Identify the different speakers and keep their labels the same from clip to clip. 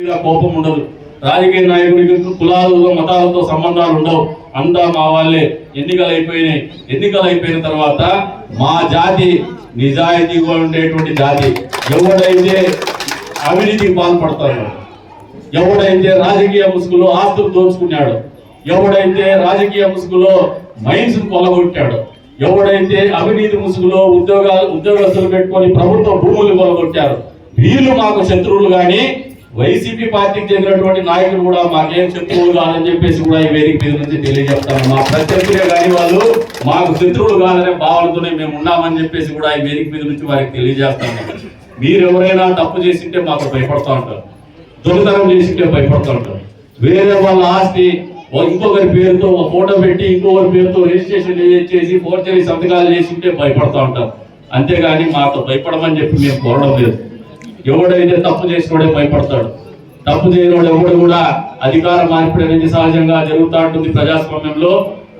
Speaker 1: కోపం ఉండదు. రాజకీయ నాయకుడికి కులాలతో మతాలతో సంబంధాలు ఉండవు. అంతా మా వాళ్ళే. ఎన్నికలు అయిపోయినాయి. ఎన్నికలు అయిపోయిన తర్వాత మా జాతి నిజాయితీగా ఉండేటువంటి జాతి. ఎవడైతే అవినీతికి పాల్పడతాడు ఎవడైతే రాజకీయ ముసుగులో ఆస్తులు దోచుకున్నాడు ఎవడైతే రాజకీయ ముసుగులో మైన్స్ కొలగొట్టాడు ఎవడైతే అవినీతి ముసుగులో ఉద్యోగాలు ఉద్యోగస్తులు పెట్టుకొని ప్రభుత్వ భూములు కొలగొట్టారు వీళ్ళు మాకు శత్రువులు కానీ వైసీపీ పార్టీకి చెందినటువంటి నాయకులు కూడా మాకేం శత్రువులు కాదని చెప్పేసి కూడా ఈ వేదిక మీద నుంచి తెలియజేస్తాను మా ప్రత్యర్థులే కానీ వాళ్ళు మాకు శత్రువులు కాదనే భావనతోనే మేము ఉన్నామని చెప్పేసి కూడా ఈ వేదిక మీద నుంచి వారికి తెలియజేస్తాను మీరు ఎవరైనా తప్పు చేసింటే మాకు భయపడతా ఉంటారు. దొంగతనం చేసింటే భయపడుతూ ఉంటారు. వేరే వాళ్ళ ఆస్తి ఇంకొకరి పేరుతో ఒక ఫోటో పెట్టి ఇంకొకరి పేరుతో రిజిస్ట్రేషన్ చేసి ఫోర్జరీ సంతకాలు చేసింటే భయపడుతూ ఉంటారు. అంతేగాని మాతో భయపడమని చెప్పి మేము కోరడం లేదు. ఎవడైతే తప్పు చేసినోడే భయపడతాడు. తప్పు చేయనోడు ఎవడు కూడా అధికార మార్పిడి అనేది సహజంగా జరుగుతూ ఉంటుంది ప్రజాస్వామ్యంలో.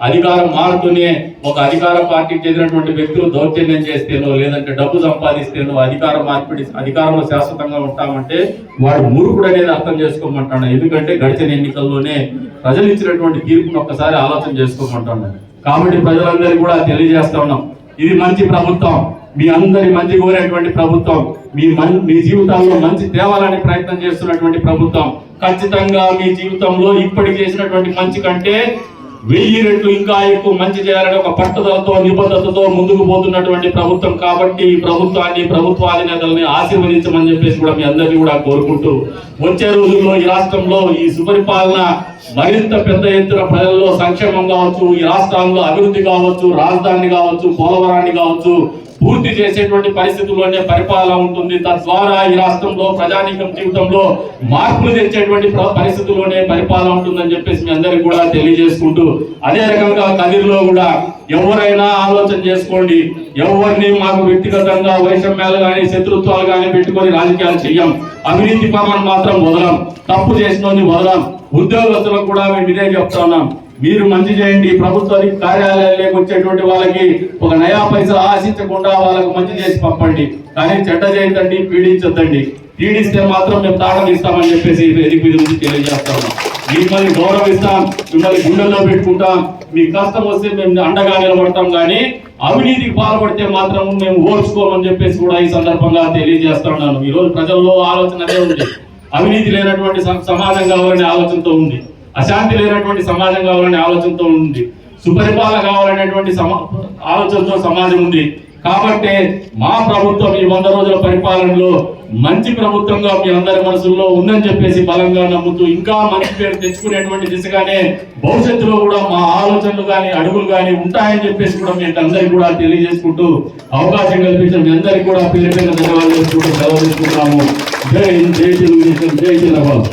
Speaker 1: అధికారం మారుతూనే ఒక అధికార పార్టీకి చెందినటువంటి వ్యక్తులు దౌర్జన్యం చేస్తేనో లేదంటే డబ్బు సంపాదిస్తేనో అధికార మార్పిడి అధికారంలో శాశ్వతంగా ఉంటామంటే వాడు మురుకుడు అనేది అర్థం చేసుకోమంటాడు. ఎందుకంటే గడిచిన ఎన్నికల్లోనే ప్రజలు ఇచ్చినటువంటి తీర్పును ఒక్కసారి ఆలోచన చేసుకోమంటాడు. కాబట్టి ప్రజలందరికీ కూడా తెలియజేస్తా ఉన్నాం. ఇది మంచి ప్రభుత్వం. మీ అందరి మంచి కోరేటువంటి ప్రభుత్వం మీ మీ జీవితాల్లో మంచి తేవాలని ప్రయత్నం చేస్తున్నటువంటి ప్రభుత్వం ఖచ్చితంగా మీ జీవితంలో ఇప్పటికి చేసినటువంటి మంచి కంటే వెయ్యి రెట్లు ఇంకా ఎక్కువ మంచి చేయాలని ఒక పట్టుదలతో నిబద్ధతతో ముందుకు పోతున్నటువంటి ప్రభుత్వం కాబట్టి ఈ ప్రభుత్వాన్ని ప్రభుత్వ అధినేతల్ని ఆశీర్వదించమని చెప్పేసి కూడా మీ అందరినీ కూడా కోరుకుంటూ వచ్చే రోజుల్లో ఈ రాష్ట్రంలో ఈ సుపరిపాలన మరింత పెద్ద ఎత్తున ప్రజల్లో సంక్షేమం కావచ్చు ఈ రాష్ట్రాల్లో అభివృద్ధి కావచ్చు రాజధాని కావచ్చు పోలవరాన్ని కావచ్చు పూర్తి చేసేటువంటి పరిస్థితుల్లోనే పరిపాలన ఉంటుంది. తద్వారా ఈ రాష్ట్రంలో ప్రజానీకం జీవితంలో మార్పులు తెచ్చేటువంటి ప్ర- పరిస్థితుల్లోనే పరిపాలన ఉంటుందని చెప్పేసి మీ అందరికి కూడా తెలియజేసుకుంటూ అదే రకంగా కదిరిలో కూడా ఎవరైనా ఆలోచన చేసుకోండి. ఎవరిని మాకు వ్యక్తిగతంగా వైషమ్యాలు కానీ శత్రుత్వాలు కానీ పెట్టుకొని రాజకీయాలు చెయ్యం. అవినీతి పరమని మాత్రం వదలం. తప్పు చేసిన వదలం. ఉద్యోగస్తులకు కూడా మేము ఇదే చెప్తా ఉన్నాం. మీరు మంచి చేయండి. ప్రభుత్వానికి కార్యాలయాలకు వచ్చేటువంటి వాళ్ళకి ఒక నయా పైసా ఆశించకుండా వాళ్ళకి మంచి చేసి పంపండి. కానీ చెడ్డ చేయకండి పీడించొద్దండి. పీడిస్తే మాత్రం మేము తాళం ఇస్తామని చెప్పేసి ఈ వేదిక మీద నుంచి మిమ్మల్ని గౌరవిస్తాం మిమ్మల్ని గుండెల్లో పెట్టుకుంటాం. మీ కష్టం వస్తే మేము అండగా నిలబడతాం కానీ అవినీతికి పాల్పడితే మాత్రం మేము ఓర్చుకోమని చెప్పేసి కూడా ఈ సందర్భంగా తెలియజేస్తున్నాను ఈరోజు రోజు ప్రజల్లో ఆలోచన అదే ఉంది. అవినీతి లేనటువంటి సమాజం కావాలనే ఆలోచనతో ఉంది. అశాంతి లేనటువంటి సమాజం కావాలనే ఆలోచనతో ఉంది సుపరిపాలన కావాలనేటువంటి సమా ఆలోచనతో సమాజం ఉంది. కాబట్టి మా ప్రభుత్వం ఈ వంద రోజుల పరిపాలనలో మంచి ప్రభుత్వంగా మీ అందరి మనసుల్లో ఉందని చెప్పేసి బలంగా నమ్ముతూ ఇంకా మంచి పేరు తెచ్చుకునేటువంటి దిశగానే భవిష్యత్తులో కూడా మా ఆలోచనలు కానీ అడుగులు కానీ ఉంటాయని చెప్పేసి కూడా మీ అందరికీ కూడా తెలియజేసుకుంటూ అవకాశం కల్పించిన మీ అందరికీ కూడా పేరు పేరు ధన్యవాదాలు చేసుకుంటూ సెలవు తీసుకుంటాము జై జై తెలుగుదేశం జై చంద్రబాబు.